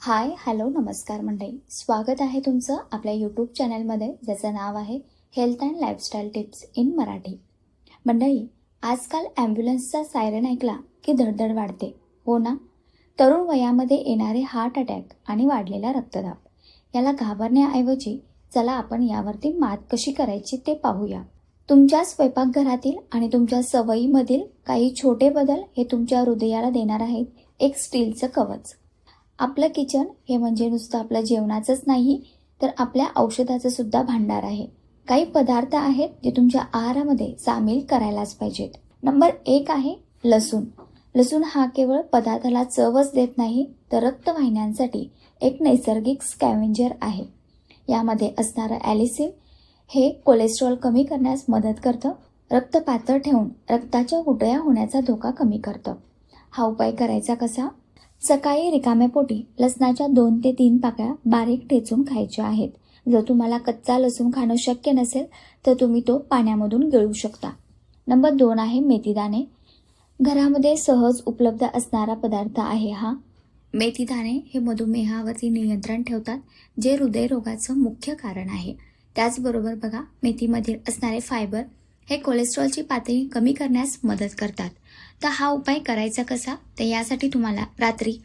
Hi hello नमस्कार मंडळी. स्वागत आहे तुमचं आपल्या यूट्यूब चॅनलमध्ये ज्याचं नाव आहे health and lifestyle tips in Marathi मंडळी आजकाल ॲम्ब्युलन्सचा सायरन ऐकला की धडधड वाढते. हो ना? तरुण वयामध्ये येणारे हार्ट अटॅक आणि वाढलेला रक्तदाब. याला घाबरण्याऐवजी चला आपण यावरती मात कशी करायची ते पाहूया. तुमच्या स्वयंपाकघरातील आणि तुमच्या सवयीमधील काही छोटे बदल हे तुमच्या हृदयाला देणार आहेत एक स्टीलचं कवच. आपलं किचन हे म्हणजे नुसतं आपलं जेवणाचंच नाही तर आपल्या औषधाचं सुद्धा भांडार आहे. काही पदार्थ आहेत जे तुमच्या आहारामध्ये सामील करायलाच पाहिजेत. नंबर एक आहे लसूण. लसूण हा केवळ पदार्थाला चवच देत नाही तर रक्तवाहिन्यांसाठी एक नैसर्गिक स्कॅव्हेंजर आहे. यामध्ये असणारं ॲलिसिन हे कोलेस्ट्रॉल कमी करण्यास मदत करतं रक्त पातळ ठेवून रक्ताच्या गुटळ्या होण्याचा धोका कमी करतं. हा उपाय करायचा कसा? सकाळी रिकाम्या पोटी लसणाच्या दोन ते तीन पाकळ्या बारीक ठेचून खायच्या आहेत. जर तुम्हाला कच्चा लसूण खाणं शक्य नसेल तर तुम्ही तो पाण्यामधून गिळू शकता. नंबर दोन आहे मेथीदाणे. घरामध्ये सहज उपलब्ध असणारा पदार्थ आहे हा. मेथीदाणे हे मधुमेहावरती नियंत्रण ठेवतात जे हृदयरोगाचं मुख्य कारण आहे. त्याचबरोबर बघा मेथीमधील असणारे फायबर हे कोलेस्ट्रॉलची पातळी कमी करण्यास मदत करतात. तर हा उपाय करायचा कसा? तर यासाठी तुम्हाला रात्री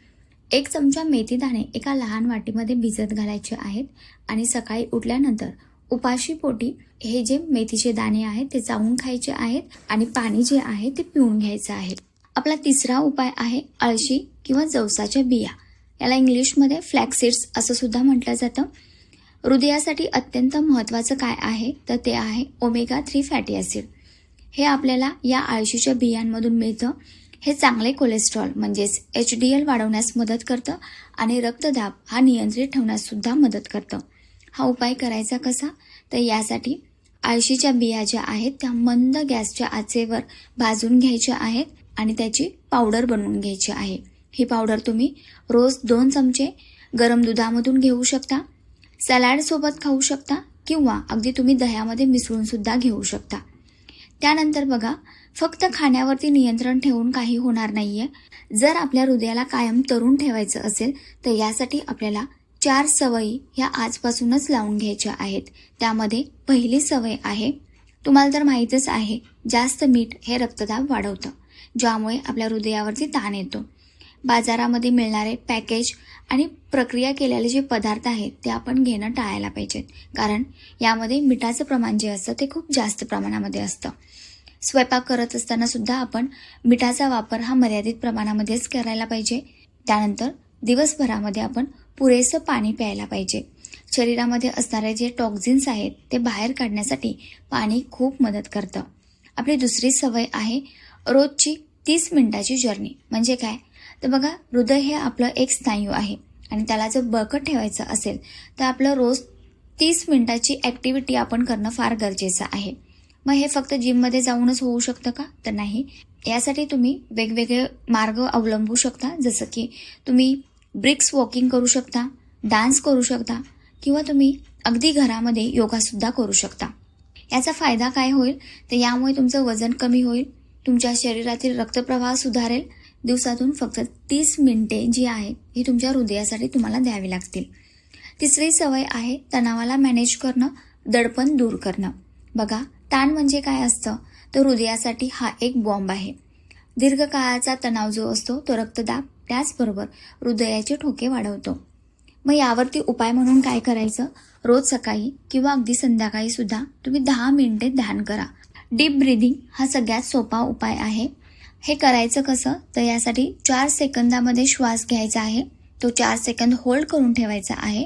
एक चमचा मेथी दाणे एका लहान वाटीमध्ये भिजत घालायचे आहेत आणि सकाळी उठल्यानंतर उपाशी पोटी हे जे मेथीचे दाणे आहेत ते चावून खायचे आहेत आणि पाणी जे आहे ते पिऊन घ्यायचं आहे. आपला तिसरा उपाय आहे अळशी किंवा जवसाच्या बिया. याला इंग्लिशमध्ये फ्लॅक्सिड्स असं सुद्धा म्हटलं जातं. हृदयासाठी अत्यंत महत्त्वाचं काय आहे? तर ते आहे ओमेगा थ्री फॅटी ॲसिड हे आपल्याला या आळशीच्या बियांमधून मिळतं. हे चांगले कोलेस्ट्रॉल म्हणजेच एच डी एल वाढवण्यास मदत करतं आणि रक्तदाब हा नियंत्रित ठेवण्याससुद्धा मदत करतं. हा उपाय करायचा कसा? तर यासाठी आळशीच्या बिया ज्या आहेत त्या मंद गॅसच्या आचेवर भाजून घ्यायच्या आहेत आणि त्याची पावडर बनवून घ्यायची आहे. ही पावडर तुम्ही रोज दोन चमचे गरम दुधामधून घेऊ शकता. सलाडसोबत खाऊ शकता किंवा अगदी तुम्ही दह्यामध्ये मिसळून सुद्धा घेऊ शकता. त्यानंतर बघा फक्त खाण्यावरती नियंत्रण ठेवून काही होणार नाहीये. जर आपल्या हृदयाला कायम तरुण ठेवायचं असेल तर यासाठी आपल्याला चार सवयी ह्या आजपासूनच लावून घ्यायच्या आहेत. त्यामध्ये पहिली सवय आहे तुम्हाला तर माहीतच आहे जास्त मीठ हे रक्तदाब वाढवतं ज्यामुळे आपल्या हृदयावरती ताण येतो. बाजारामध्ये मिळणारे पॅकेज आणि प्रक्रिया केलेले जे पदार्थ आहेत ते आपण घेणं टाळायला पाहिजेत कारण यामध्ये मिठाचं प्रमाण जे असतं ते खूप जास्त प्रमाणामध्ये असतं. स्वयंपाक करत असताना सुद्धा आपण मिठाचा वापर हा मर्यादित प्रमाणामध्येच करायला पाहिजे. त्यानंतर दिवसभरामध्ये आपण पुरेसं पाणी प्यायला पाहिजे. शरीरामध्ये असणारे जे टॉक्झिन्स आहेत ते बाहेर काढण्यासाठी पाणी खूप मदत करतं. आपली दुसरी सवय आहे रोजची तीस मिनिटाची जर्नी म्हणजे काय? तर बघा हृदय हे आपलं एक स्नायू आहे. आणि त्याला जर बळकट ठेवायचं असेल तर आपलं रोज तीस मिनिटाची ॲक्टिव्हिटी आपण करणं फार गरजेचं आहे. मग हे फक्त जिममध्ये जाऊनच होऊ शकतं का? तर नाही. यासाठी तुम्ही वेगवेगळे मार्ग अवलंबू शकता. जसं की तुम्ही ब्रिक्स वॉकिंग करू शकता डान्स करू शकता किंवा तुम्ही अगदी घरामध्ये योगासुद्धा करू शकता. याचा फायदा काय होईल? तर यामुळे तुमचं वजन कमी होईल तुमच्या शरीरातील रक्तप्रवाह सुधारेल दिवसातून फक्त तीस मिनिटे जी आहेत ही तुमच्या हृदयासाठी तुम्हाला द्यावी लागतील. तिसरी सवय आहे तणावाला मॅनेज करणं दडपण दूर करणं. बघा ताण म्हणजे काय असतं? तर हृदयासाठी हा एक बॉम्ब आहे. दीर्घकाळाचा तणाव जो असतो तो रक्तदाब त्याचबरोबर हृदयाचे ठोके वाढवतो. मग यावरती उपाय म्हणून काय करायचं? रोज सकाळी किंवा अगदी संध्याकाळी सुद्धा तुम्ही दहा मिनिटे ध्यान करा. डीप ब्रिदिंग हा सगळ्यात सोपा उपाय आहे. हे करायचं कसं? तर यासाठी चार सेकंदामध्ये श्वास घ्यायचा आहे. तो चार सेकंद होल्ड करून ठेवायचा आहे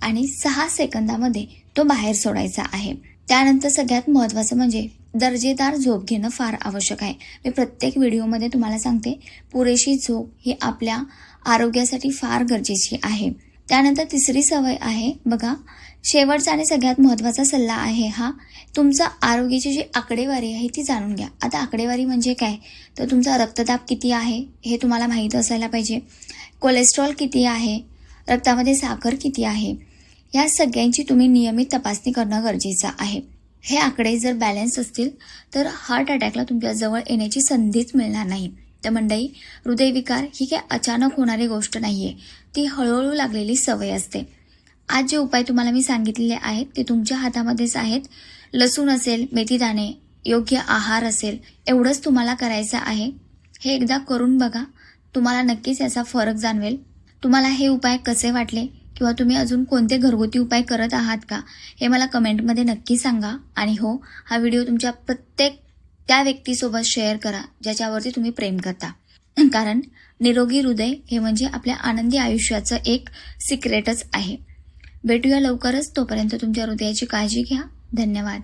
आणि सहा सेकंदामध्ये तो बाहेर सोडायचा आहे. त्यानंतर सगळ्यात महत्त्वाचं म्हणजे दर्जेदार झोप घेणं फार आवश्यक आहे. मी प्रत्येक व्हिडिओमध्ये तुम्हाला सांगते पुरेशी झोप ही आपल्या आरोग्यासाठी फार गरजेची आहे. त्यानंतर तिसरी सवय आहे बघा शेवटचा आणि सगळ्यात महत्त्वाचा सल्ला आहे हा तुमचा आरोग्याची जी आकडेवारी आहे ती जाणून घ्या. आता आकडेवारी म्हणजे काय? तर तुमचा रक्तदाब किती आहे हे तुम्हाला माहीत असायला पाहिजे. कोलेस्ट्रॉल किती आहे रक्तामध्ये साखर किती आहे या सगळ्यांची तुम्ही नियमित तपासणी करणं गरजेचं आहे. हे आकडे जर बॅलन्स असतील तर हार्ट अटॅकला तुमच्या जवळ येण्याची संधीच मिळणार नाही. तर मंडई हृदयविकार ही काही अचानक होणारी गोष्ट नाही आहे ती हळूहळू लागलेली सवय असते. आज जे उपाय तुम्हाला मी सांगितलेले आहेत ते तुमच्या हातामध्येच आहेत. लसूण असेल मेथीदाणे योग्य आहार असेल एवढंच तुम्हाला करायचं आहे. हे एकदा करून बघा. तुम्हाला नक्कीच याचा फरक जाणवेल. तुम्हाला हे उपाय कसे वाटले? किंवा तुम्ही अजून कोणते घरगुती उपाय करत आहात का? हे मला कमेंटमध्ये नक्की सांगा. आणि हो हा व्हिडिओ तुमच्या प्रत्येक त्या व्यक्तीसोबत शेअर करा ज्याच्यावरती तुम्ही प्रेम करता. कारण निरोगी हृदय हे म्हणजे आपल्या आनंदी आयुष्याचं एक सिक्रेटच आहे. भेटूया लवकरच तोपर्यंत तुमच्या हृदयाची काळजी घ्या. धन्यवाद.